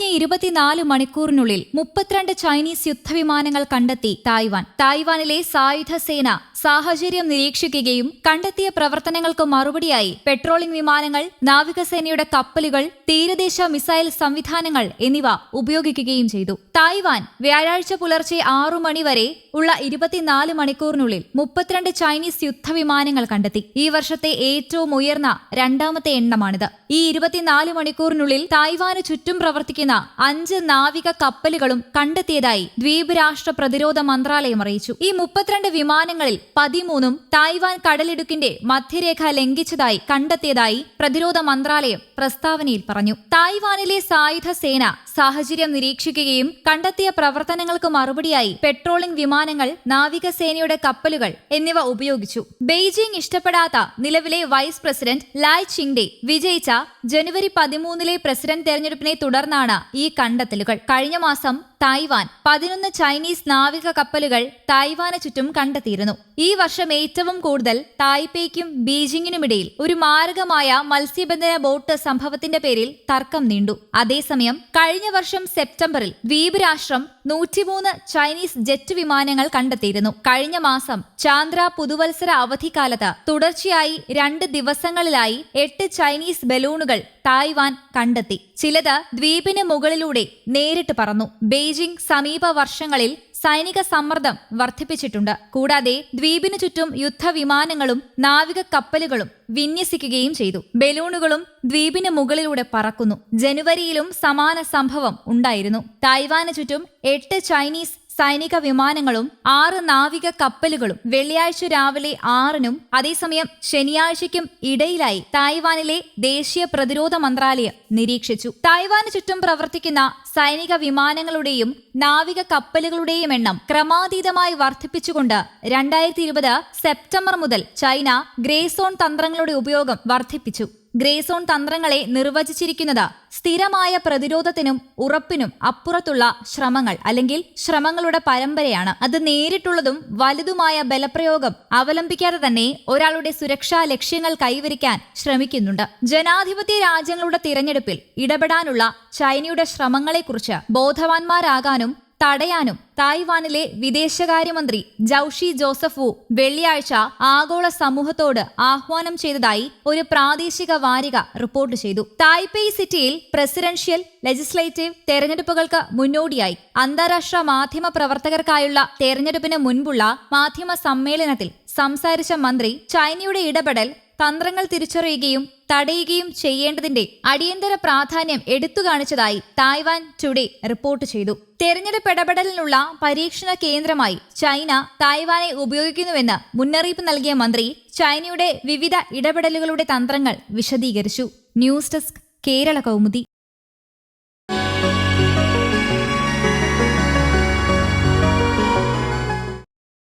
കഴിഞ്ഞ ഇരുപത്തിനാല് മണിക്കൂറിനുള്ളിൽ മുപ്പത്തിരണ്ട് ചൈനീസ് യുദ്ധവിമാനങ്ങൾ കണ്ടെത്തി തായ്വാൻ. തായ്വാനിലെ സായുധ സേന സാഹചര്യം നിരീക്ഷിക്കുകയും കണ്ടെത്തിയ പ്രവർത്തനങ്ങൾക്ക് മറുപടിയായി പെട്രോളിംഗ് വിമാനങ്ങൾ നാവികസേനയുടെ കപ്പലുകൾ തീരദേശ മിസൈൽ സംവിധാനങ്ങൾ എന്നിവ ഉപയോഗിക്കുകയും ചെയ്തു. തായ്വാൻ വ്യാഴാഴ്ച പുലർച്ചെ ആറു മണി വരെ ഉള്ള ഇരുപത്തിനാല് മണിക്കൂറിനുള്ളിൽ മുപ്പത്തിരണ്ട് ചൈനീസ് യുദ്ധവിമാനങ്ങൾ കണ്ടെത്തി. ഈ വർഷത്തെ ഏറ്റവും ഉയർന്ന രണ്ടാമത്തെ എണ്ണമാണിത്. ഈ ഇരുപത്തിനാല് മണിക്കൂറിനുള്ളിൽ തായ്വാന് ചുറ്റും പ്രവർത്തിക്കുന്ന അഞ്ച് നാവിക കപ്പലുകളും കണ്ടെത്തിയതായി ദ്വീപ് രാഷ്ട്ര പ്രതിരോധ മന്ത്രാലയം അറിയിച്ചു. ഈ മുപ്പത്തിരണ്ട് വിമാനങ്ങളിൽ പതിമൂന്നും തായ്വാൻ കടലിടുക്കിന്റെ മധ്യരേഖ ലംഘിച്ചതായി കണ്ടെത്തിയതായി പ്രതിരോധ മന്ത്രാലയം പ്രസ്താവനയിൽ പറഞ്ഞു. തായ്വാനിലെ സായുധ സേന സാഹചര്യം നിരീക്ഷിക്കുകയും കണ്ടെത്തിയ പ്രവർത്തനങ്ങൾക്ക് മറുപടിയായി പെട്രോളിംഗ് വിമാനങ്ങൾ നാവികസേനയുടെ കപ്പലുകൾ എന്നിവ ഉപയോഗിച്ചു. ബെയ്ജിംഗ് ഇഷ്ടപ്പെടാത്ത നിലവിലെ വൈസ് പ്രസിഡന്റ് ലായ് ചിങ്ഡെ വിജയിച്ച ജനുവരി പതിമൂന്നിലെ പ്രസിഡന്റ് തെരഞ്ഞെടുപ്പിനെ തുടർന്നാണ് ഈ കണ്ടെത്തലുകൾ. കഴിഞ്ഞ മാസം തായ്വാൻ പതിനൊന്ന് ചൈനീസ് നാവിക കപ്പലുകൾ തായ്വാന് ചുറ്റും കണ്ടെത്തിയിരുന്നു. ഈ വർഷം ഏറ്റവും കൂടുതൽ തായ്പേയ്ക്കും ബീജിംഗിനുമിടയിൽ ഒരു മാരകമായ മത്സ്യബന്ധന ബോട്ട് സംഭവത്തിന്റെ പേരിൽ തർക്കം നീണ്ടു. അതേസമയം കഴിഞ്ഞ വർഷം സെപ്റ്റംബറിൽ ദ്വീപ് രാഷ്ട്രം നൂറ്റിമൂന്ന് ചൈനീസ് ജെറ്റ് വിമാനങ്ങൾ കണ്ടെത്തിയിരുന്നു. കഴിഞ്ഞ മാസം ചാന്ദ്ര പുതുവത്സര അവധിക്കാലത്ത് തുടർച്ചയായി രണ്ട് ദിവസങ്ങളിലായി എട്ട് ചൈനീസ് ബലൂണുകൾ തായ്വാൻ കണ്ടെത്തി. ചിലത് ദ്വീപിന് മുകളിലൂടെ നേരിട്ട് പറന്നു. ബെയ്ജിംഗ് സമീപ വർഷങ്ങളിൽ സൈനിക സമ്മർദ്ദം വർദ്ധിപ്പിച്ചിട്ടുണ്ട്. കൂടാതെ ദ്വീപിനു ചുറ്റും യുദ്ധവിമാനങ്ങളും നാവിക കപ്പലുകളും വിന്യസിക്കുകയും ചെയ്തു. ബലൂണുകളും ദ്വീപിന് മുകളിലൂടെ പറക്കുന്നു. ജനുവരിയിലും സമാന സംഭവം ഉണ്ടായിരുന്നു. തായ്വാന് ചുറ്റും എട്ട് ചൈനീസ് സൈനിക വിമാനങ്ങളും ആറ് നാവിക കപ്പലുകളും വെള്ളിയാഴ്ച രാവിലെ ആറിനും അതേസമയം ശനിയാഴ്ചയ്ക്കും ഇടയിലായി തായ്വാനിലെ ദേശീയ പ്രതിരോധ മന്ത്രാലയം നിരീക്ഷിച്ചു. തായ്വാന് ചുറ്റും പ്രവർത്തിക്കുന്ന സൈനിക വിമാനങ്ങളുടെയും നാവിക കപ്പലുകളുടെയും എണ്ണം ക്രമാതീതമായി വർദ്ധിപ്പിച്ചുകൊണ്ട് രണ്ടായിരത്തി ഇരുപത് സെപ്റ്റംബർ മുതൽ ചൈന ഗ്രേ സോൺ തന്ത്രങ്ങളുടെ ഉപയോഗം വർദ്ധിപ്പിച്ചു. ഗ്രേ സോൺ തന്ത്രങ്ങളെ നിർവചിച്ചിരിക്കുന്നത് സ്ഥിരമായ പ്രതിരോധത്തിനും ഉറപ്പിനും അപ്പുറത്തുള്ള ശ്രമങ്ങൾ അല്ലെങ്കിൽ ശ്രമങ്ങളുടെ പരമ്പരയാണ്. അത് നേരിട്ടുള്ളതും വലുതുമായ ബലപ്രയോഗം അവലംബിക്കാതെ തന്നെ ഒരാളുടെ സുരക്ഷാ ലക്ഷ്യങ്ങൾ കൈവരിക്കാൻ ശ്രമിക്കുന്നുണ്ട്. ജനാധിപത്യ രാജ്യങ്ങളുടെ തിരഞ്ഞെടുപ്പിൽ ഇടപെടാനുള്ള ചൈനയുടെ ശ്രമങ്ങളെക്കുറിച്ച് ബോധവാന്മാരാകാനും തടയാനും തായ്വാനിലെ വിദേശകാര്യമന്ത്രി ജൌഷി ജോസഫ് വെള്ളിയാഴ്ച ആഗോള സമൂഹത്തോട് ആഹ്വാനം ചെയ്തതായി ഒരു പ്രാദേശിക വാരിക റിപ്പോർട്ട് ചെയ്തു. തായ്പേയ് സിറ്റിയിൽ പ്രസിഡൻഷ്യൽ ലെജിസ്ലേറ്റീവ് തെരഞ്ഞെടുപ്പുകൾക്ക് മുന്നോടിയായി. അന്താരാഷ്ട്ര മാധ്യമ പ്രവർത്തകർക്കായുള്ള തെരഞ്ഞെടുപ്പിന് മുൻപുള്ള മാധ്യമ സമ്മേളനത്തിൽ സംസാരിച്ച മന്ത്രി ചൈനയുടെ ഇടപെടൽ തന്ത്രങ്ങൾ തിരിച്ചറിയുകയും തടയുകയും ചെയ്യേണ്ടതിന്റെ അടിയന്തര പ്രാധാന്യം എടുത്തു കാണിച്ചതായി തായ്വാൻ ടുഡേ റിപ്പോർട്ട് ചെയ്തു. തെരഞ്ഞെടുപ്പ് ഇടപെടലിനുള്ള പരീക്ഷണ കേന്ദ്രമായി ചൈന തായ്വാനെ ഉപയോഗിക്കുന്നുവെന്ന് മുന്നറിയിപ്പ് നൽകിയ മന്ത്രി ചൈനയുടെ വിവിധ ഇടപെടലുകളുടെ തന്ത്രങ്ങൾ വിശദീകരിച്ചു. News desk Kerala Kaumudi.